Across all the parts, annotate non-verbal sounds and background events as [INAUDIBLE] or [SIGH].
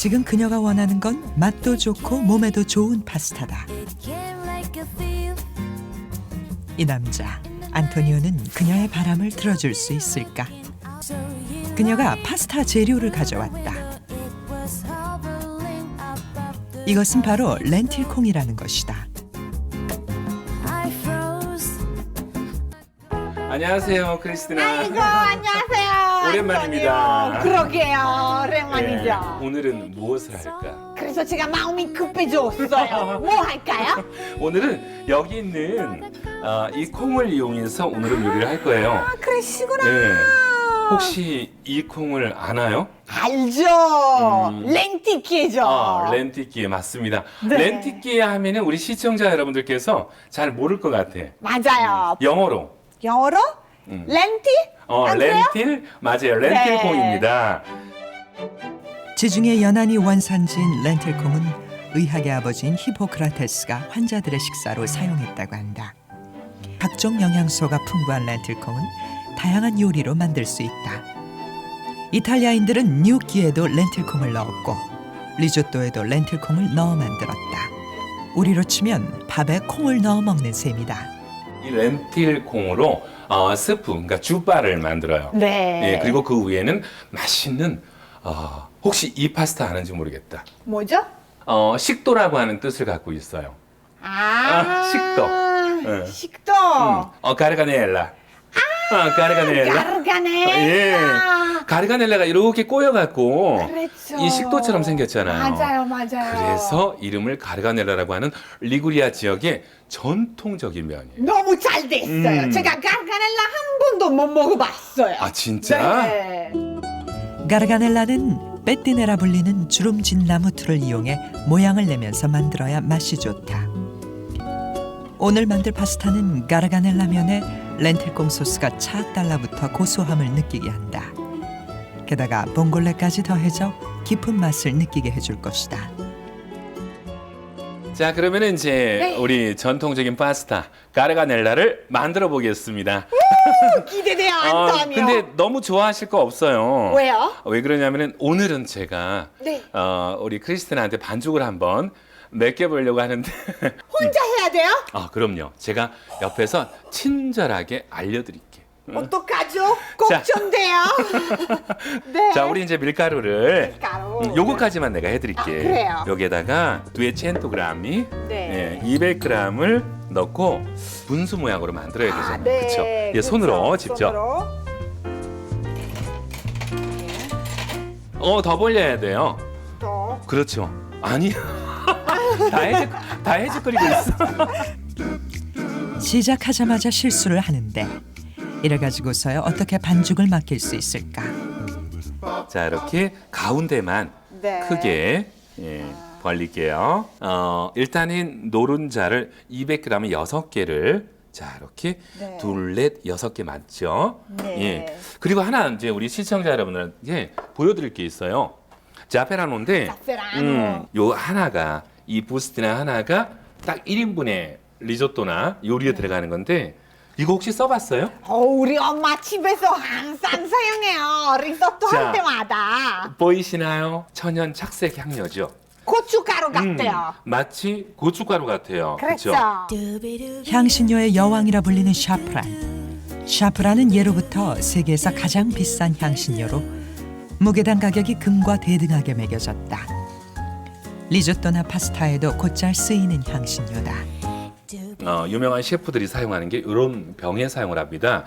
지금 그녀가 원하는 건 맛도 좋고 몸에도 좋은 파스타다. 이 남자 안토니오는 그녀의 바람을 들어줄 수 있을까? 그녀가 파스타 재료를 가져왔다. 이것은 바로 렌틸콩이라는 것이다. 안녕하세요, 크리스티나. 아이고 안녕하세요. 오랜만입니다. 그러게요. 오랜만이죠. 네, 오늘은 무엇을 할까? 그래서 제가 마음이 급해졌어요. [LAUGHS] 뭐 할까요? 오늘은 여기 있는 어, 이 콩을 이용해서 오늘은 요리를 할 거예요. 아 그러시구나. 네. 혹시 이 콩을 아나요? 알죠. 음. 렌티키죠. 아, 렌티끼 맞습니다. 네. 렌티끼 하면은 우리 시청자 여러분들께서 잘 모를 것 같아. 맞아요. 영어로. 영어로 음. 렌티? 어, 안 그래요? 렌틸 맞아요. 렌틸 네. 콩입니다. 지중해 연안이 원산지인 렌틸콩은 의학의 아버지인 히포크라테스가 환자들의 식사로 사용했다고 한다. 각종 영양소가 풍부한 렌틸콩은 다양한 요리로 만들 수 있다. 이탈리아인들은 gnocchi에도 렌틸콩을 넣었고 리조또에도 렌틸콩을 넣어 만들었다. 우리로 치면 밥에 콩을 넣어 먹는 셈이다. 이 렌틸 콩으로 어, 스프, 그러니까 주바를 만들어요. 네. 예, 그리고 그 위에는 맛있는 어, 혹시 이 파스타 아는지 모르겠다. 뭐죠? 어, 식도라고 하는 뜻을 갖고 있어요. 아, 아, 식도. 네. 식도. 음, 어, 가르가넬라. 아, [LAUGHS] 가르가넬라. 가르가네. 예. 가르가넬라가 이렇게 꼬여갖고 그렇죠. 이 식도처럼 생겼잖아요. 맞아요, 맞아요. 그래서 이름을 가르가넬라라고 하는 리구리아 지역의 전통적인 면이에요. 너무 잘 됐어요. 음. 제가 가르가넬라 한 번도 못 먹어봤어요. 아, 진짜? 네. 가르가넬라는 빼띠네라 불리는 주름진 나무 틀을 이용해 모양을 내면서 만들어야 맛이 좋다. 오늘 만들 파스타는 가르가넬라 면에 렌틸콩 소스가 착 달라붙어 고소함을 느끼게 한다. 게다가 봉골레까지 더해져 깊은 맛을 느끼게 해줄 것이다. 자, 그러면은 이제 네. 우리 전통적인 파스타 가르가넬라를 만들어 보겠습니다. 기대돼요, [LAUGHS] 어, 안토니오. 근데 너무 좋아하실 거 없어요. 왜요? 왜 그러냐면은 오늘은 제가 네. 어, 우리 크리스티나한테 반죽을 한번 맡겨보려고 하는데 [LAUGHS] 혼자 해야 돼요? 아 그럼요 제가 옆에서 친절하게 알려드릴게 어떡하죠? 자. 걱정돼요. [LAUGHS] 네. 자 우리 이제 밀가루를 밀가루. 음, 요거까지만 내가 해드릴게 아, 그래요? 여기에다가 200g이 네. 200g을 넣고 분수 모양으로 만들어야 되잖아요 아, 네. 그쵸? 예, 그쵸. 손으로 직접 손으로. 어 더 벌려야 돼요 또. 그렇죠 아니 다 해적 다 해적거리고 있어 시작하자마자 실수를 하는데 이래 가지고서야 어떻게 반죽을 맡길 수 있을까? 자 이렇게 가운데만 네. 크게 예, 벌릴게요. 어, 일단은 노른자를 200g에 6개를 자 이렇게 네. 둘, 넷, 여섯 개 맞죠? 네. 예. 그리고 하나 이제 우리 시청자 여러분들께 보여드릴 게 있어요. 자페라노인데, 자페라노. 요 하나가 이 부스티나 하나가 딱 1인분의 리조또나 요리에 들어가는 건데 이거 혹시 써봤어요? 어, 우리 엄마 집에서 항상 사용해요. 리조또 자. 할 때마다. 보이시나요? 천연 착색 향료죠. 고춧가루 음, 같아요. 마치 고춧가루 같아요. 그렇죠. 향신료의 여왕이라 불리는 샤프란. 샤프란은 예로부터 세계에서 가장 비싼 향신료로 무게당 가격이 금과 대등하게 매겨졌다. 리조또나 파스타에도 곧잘 쓰이는 향신료다. 어, 유명한 셰프들이 사용하는 게 이런 병에 사용을 합니다.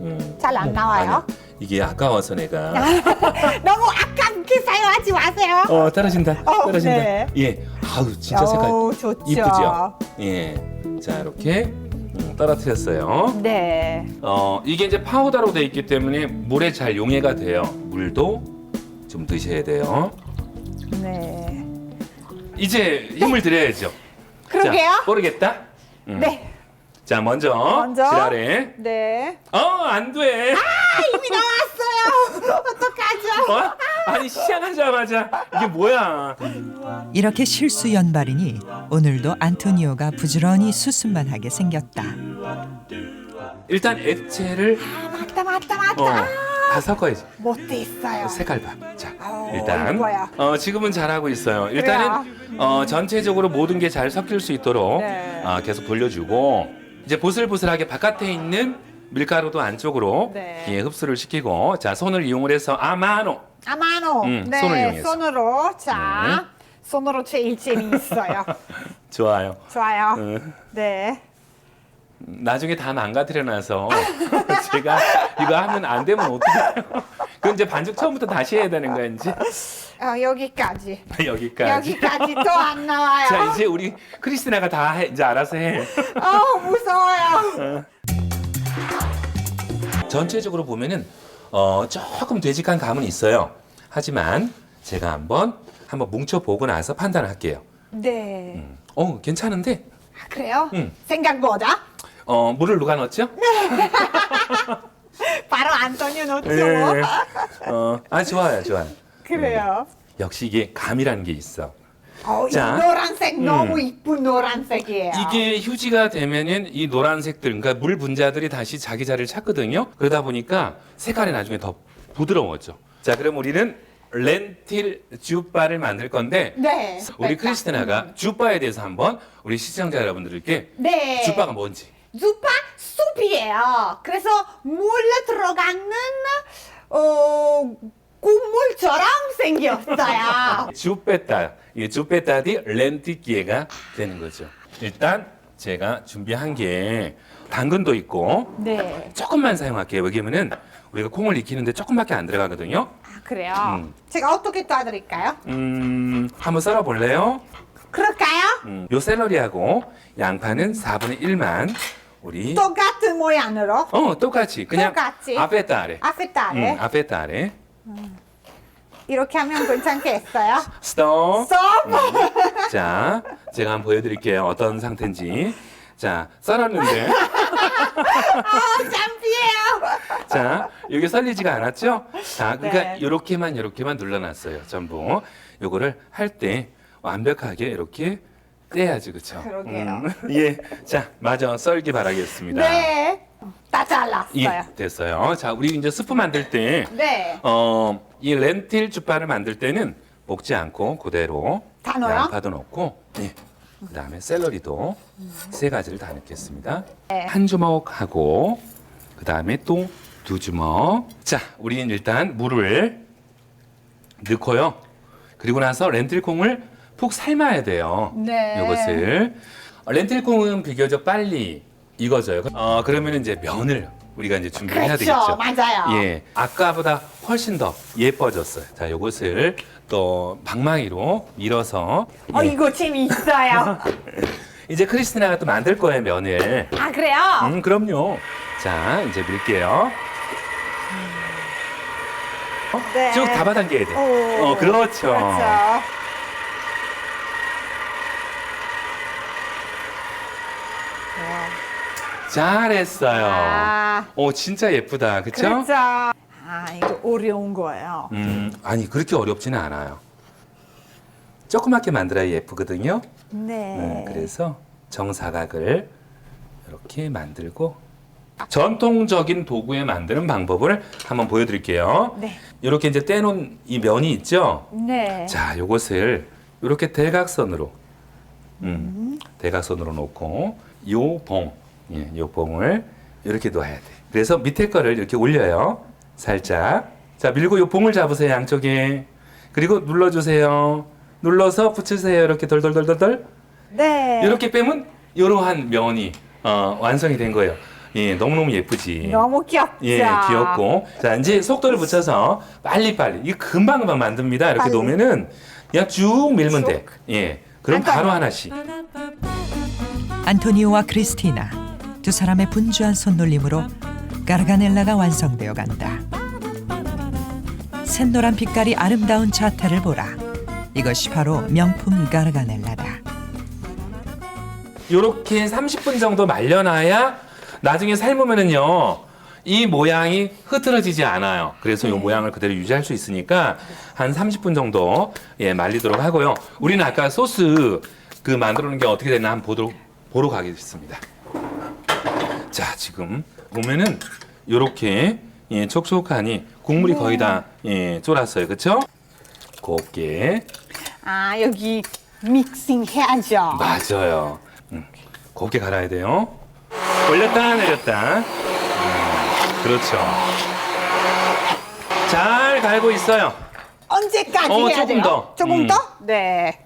음, 잘 안 나와요? 아니, 이게 아까워서 내가 [LAUGHS] 너무 아깝게 사용하지 마세요. 어 떨어진다 어, 떨어진다 네. 예 아우 진짜 색깔 어우, 좋죠. 이쁘죠 예자 이렇게 음, 떨어뜨렸어요 네. 어 이게 이제 파우더로 돼 있기 때문에 물에 잘 용해가 돼요 물도 좀 드셔야 돼요 네. 이제 힘을 들여야죠 그러게요. 자, 모르겠다 음. 네. 자 먼저, 먼저. 지랄해 네. 어안 돼 아, 이미 나왔어요. [LAUGHS] 어떡하죠? 어? 아니 시작하자마자 이게 뭐야 이렇게 실수 연발이니 오늘도 안토니오가 부지런히 수습만 하게 생겼다. 일단 액체를 아, 맞다, 맞다, 맞다. 어, 다 섞어야지 못됐어요. 색깔 봐 자 아우, 일단 이거야. 어, 지금은 잘하고 있어요. 일단은 어, 전체적으로 모든 게 잘 섞일 수 있도록 네. 아, 계속 돌려주고 이제 보슬보슬하게 바깥에 있는 밀가루도 안쪽으로 네. 예, 흡수를 시키고 자 손을 이용을 해서 아마노 아마노. 음, 네, 손을 이용해서. 손으로. 자, 손으로 제일 재미있어요. [LAUGHS] 좋아요. 좋아요. 음, 네. 나중에 다 망가뜨려 놔서 [LAUGHS] 제가 이거 하면 안 되면 어떡해요? 그럼 이제 반죽 처음부터 다시 해야 되는 거야 이제 어, 여기까지. 여기까지. 여기까지 또 안 나와요. 자 이제 우리 크리스티나가 다 해, 이제 알아서 해. 어, 무서워요. 전체적으로 보면은 어, 조금 되직한 감은 있어요. 하지만 제가 한번 한번 뭉쳐 보고 나서 판단할게요. 네. 어 괜찮은데 아, 그래요? 음. 생각보다? 어 물을 누가 넣었죠? [LAUGHS] 바로 안토니오 넣죠. 네. 어아 좋아요 좋아요. 그래요. 역시 이게 감이라는 게 있어. 어, 이 자. 노란색 너무 음. 이쁜 노란색이에요. 이게 휴지가 되면은 이 노란색들, 그러니까 물 분자들이 다시 자기 자리를 찾거든요. 그러다 보니까 색깔이 나중에 더 부드러워져. 자, 그럼 우리는 렌틸 주바를 만들 건데 네. 우리 크리스티나가 주바에 대해서 한번 우리 시청자 여러분들께 네. 주바가 뭔지. 주파 숲이에요. 그래서 물에 들어가는 어 국물처럼 생겼어요. [LAUGHS] 주베타, 이게 주베타디 렌티기에가 되는 거죠. 일단 제가 준비한 게 당근도 있고 네. 조금만 사용할게요. 왜냐면은 우리가 콩을 익히는데 조금밖에 안 들어가거든요. 아, 그래요. 음. 제가 어떻게 도와드릴까요? 음, 한번 썰어 볼래요? 그럴까요? 음, 요 샐러리하고 양파는 4분의 1만 우리 똑같은 모양으로 어 똑같이 그냥 똑같이. 앞에 따래. 아페타레 음, 앞에 따래. 이렇게 하면 괜찮겠어요? 스톱. 쏙! 자, 제가 한번 보여드릴게요. 어떤 상태인지. 자, 썰었는데. [LAUGHS] 아, 창피해요. 자, 여기 썰리지가 않았죠? 자, 그러니까 네. 요렇게만 요렇게만 눌러놨어요. 전부. 요거를 할 때 완벽하게 이렇게 떼야지, 그쵸? 그러게요. [LAUGHS] 예. 자, 마저 썰기 바라겠습니다. 네. 다 잘랐어요. 예, 됐어요. 자, 우리 이제 스프 만들 때, 네. 어, 이 렌틸 주파를 만들 때는 볶지 않고 그대로 다 넣어요? 양파도 넣고, 예. 그다음에 샐러리도 세 가지를 다 넣겠습니다. 네. 한 주먹 하고, 그다음에 또 두 주먹. 자, 우리는 일단 물을 넣고요. 그리고 나서 렌틸콩을 푹 삶아야 돼요. 네. 이것을 어, 렌틸콩은 비교적 빨리 익어져요. 어, 그러면 이제 면을 우리가 이제 준비를 해야 그렇죠. 되겠죠. 맞아요. 예, 아까보다 훨씬 더 예뻐졌어요. 자, 요것을 또 방망이로 밀어서 어, 예. 이거 재미있어요. [LAUGHS] 이제 크리스티나가 또 만들 거예요 면을. 아, 그래요? 음, 그럼요. 자, 이제 밀게요. 어? 네. 쭉 잡아당겨야 돼. 오. 어, 그렇죠. 그렇죠. 잘했어요. 아, 오, 진짜 예쁘다. 그쵸? 그렇죠. 아, 이거 어려운 거예요. 음, 아니 그렇게 어렵지는 않아요. 조그맣게 만들어야 예쁘거든요. 네. 음, 그래서 정사각을 이렇게 만들고 전통적인 도구에 만드는 방법을 한번 보여드릴게요. 네. 이렇게 이제 떼놓은 이 면이 있죠. 네. 자, 요것을 이렇게 대각선으로, 음, 대각선으로 놓고 요 봉, 예, 요 봉을 이렇게 놓아야 돼. 그래서 밑에 거를 이렇게 올려요. 살짝. 자, 밀고 요 봉을 잡으세요 양쪽에. 그리고 눌러주세요. 눌러서 붙이세요. 이렇게 덜덜덜덜덜. 네. 이렇게 빼면 이러한 면이 어, 완성이 된 거예요. 예, 너무너무 예쁘지. 너무 귀엽죠? 예, 귀엽고. 자, 이제 속도를 붙여서 빨리빨리. 이거 금방금방 만듭니다. 이렇게 빨리. 놓으면은 그냥 쭉 밀면 돼. 예. 그럼 잠깐만. 바로 하나씩. 안토니오와 크리스티나 두 사람의 분주한 손놀림으로 까르가넬라가 완성되어 간다. 샛노란 빛깔이 아름다운 자태를 보라. 이것이 바로 명품 까르가넬라다. 요렇게 30분 정도 말려놔야 나중에 삶으면은요. 이 모양이 흐트러지지 않아요. 그래서 이 모양을 그대로 유지할 수 있으니까 한 30분 정도 예, 말리도록 하고요. 우리는 아까 소스 그 만들어 놓은 게 어떻게 되나 한번 보도록, 보러 가겠습니다. 자, 지금 보면은 요렇게 예, 촉촉하니 국물이 거의 다 예, 쫄았어요. 그쵸? 곱게. 아, 여기 믹싱 해야죠. 맞아요. 음, 곱게 갈아야 돼요. 올렸다 내렸다. 음, 그렇죠. 잘 갈고 있어요. 언제까지 어, 해야 조금 돼요? 더. 조금 음. 더? 네.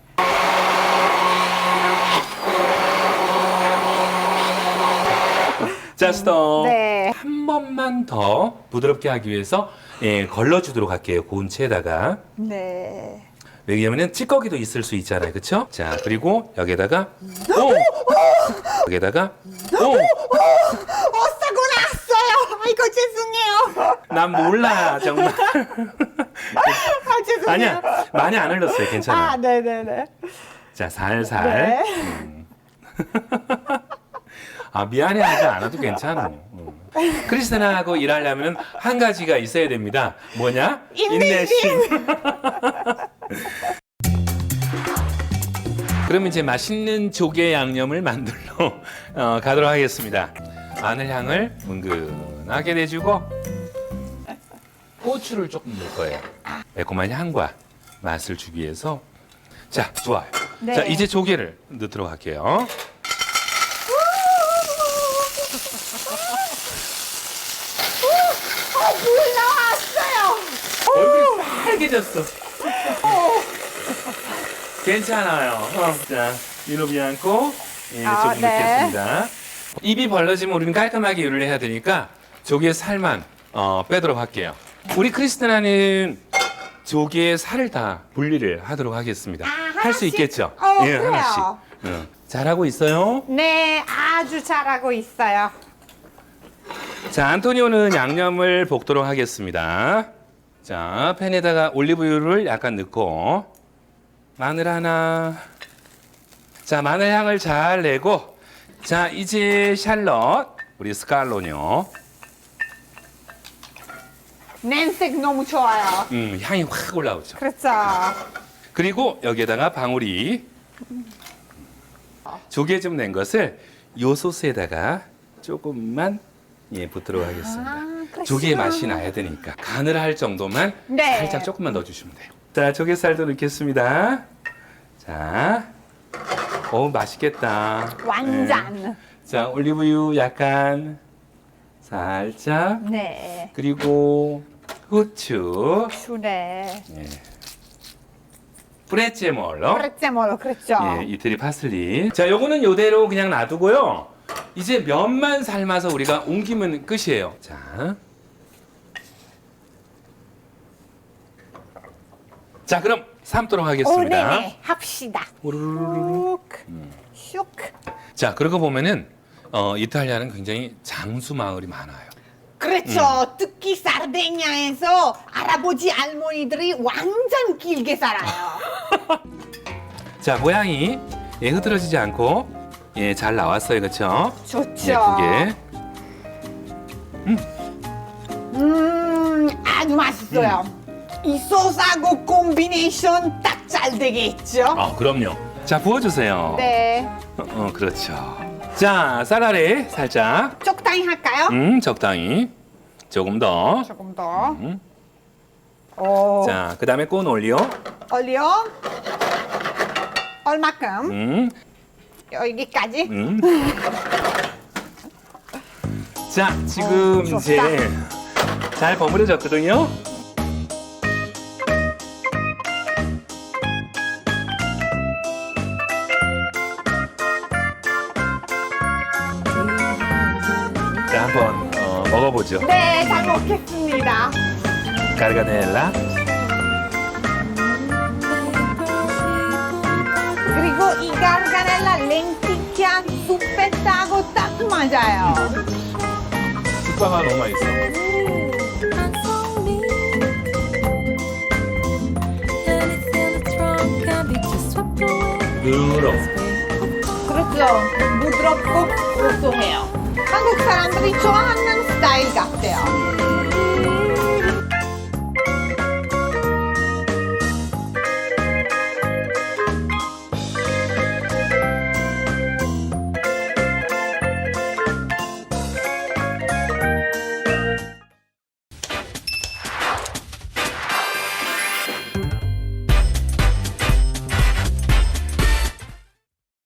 자, 스톱. 네. 한 번만 더 부드럽게 하기 위해서 예, 걸러주도록 할게요. 고운 채에다가. 네. 왜냐면은 찌꺼기도 있을 수 있잖아요. 그쵸? 자, 그리고 여기에다가 오! 여기에다가 오! 어, 싸고 났어요. 아이고, 죄송해요. 난 몰라, 정말. 아, 죄송해요. 아니야. 많이 안 흘렀어요. 괜찮아. 아, 네네네. 자, 살살. 네. [LAUGHS] 아, 미안해하지 않아도 괜찮아. 음. 크리스티나하고 일하려면 한 가지가 있어야 됩니다. 뭐냐? 인내심. 그럼 이제 맛있는 조개 양념을 만들러 어, 가도록 하겠습니다. 마늘 향을 은근하게 내주고 고추를 조금 넣을 거예요. 매콤한 향과 맛을 주기 위해서 자 좋아요. 네. 자 이제 조개를 넣도록 할게요. 어, 물 나왔어요. 얼굴이 빨개졌어. 괜찮아요. 어, 자, 이노비 않고 예, 아, 조금 네. 넣겠습니다. 입이 벌러지면 우리는 깔끔하게 요리를 해야 되니까 조개 살만 어, 빼도록 할게요. 우리 크리스티나는 조개의 살을 다 분리를 하도록 하겠습니다. 아, 할수 하나씩? 있겠죠? 어, 예, 그래요. 하나씩. 응. 잘하고 있어요. 네, 아주 잘하고 있어요. 자, 안토니오는 양념을 볶도록 하겠습니다. 자, 팬에다가 올리브유를 약간 넣고 마늘 하나. 자, 마늘 향을 잘 내고 자, 이제 샬럿 우리 스칼론요. 냄새 너무 좋아요. 음, 향이 확 올라오죠. 그렇죠. 그리고 여기에다가 방울이 조개 좀 낸 것을 요 소스에다가 조금만 예, 붓도록 하겠습니다. 조개의 맛이 나야 되니까 간을 할 정도만 네. 살짝 조금만 넣어주시면 돼요. 자, 조개살도 넣겠습니다. 자, 어 맛있겠다. 완전. 네. 자, 올리브유 약간 살짝 네. 그리고 후추, 그래. 예. 프레체몰로, 프레체몰로 그렇죠. 예, 이태리 파슬리. 자, 요거는 요대로 그냥 놔두고요. 이제 면만 삶아서 우리가 옮기면 끝이에요. 자. 자, 그럼 삶도록 오, 하겠습니다. 네네. 합시다. 우르르르르. 슉. 슉. 자, 그러고 보면은 어, 이탈리아는 굉장히 장수 마을이 많아요. 그렇죠. 음. 특히 사르데냐에서 할아버지 할머니들이 완전 길게 살아요. [LAUGHS] 자, 모양이 예, 흐트러지지 않고 예, 잘 나왔어요. 그렇죠? 좋죠. 예쁘게. 음, 아주 맛있어요. 이 소스하고 콤비네이션 딱 잘 되겠죠? 아, 그럼요. 자, 부어 주세요. 네. 어, 어, 그렇죠. 자, 쌀알에 살짝 적당히 할까요? 음, 적당히. 조금 더. 조금 더. 음. 오. 자, 그다음에 꼰 올리오. 올려. 얼마큼? 음. 여기까지. 음. 자, 지금 어, 좋다. 이제 잘 버무려졌거든요. 먹어보죠. 네, 잘 먹겠습니다. 가르가넬라. 그리고 이 가르가넬라 렌티키아 수페타고 딱 맞아요. 쑥빵아 너무 맛있어. 그럼. 그렇죠. 부드럽고 고소해요. 한국 사람들이 좋아하는 스타일 같아요.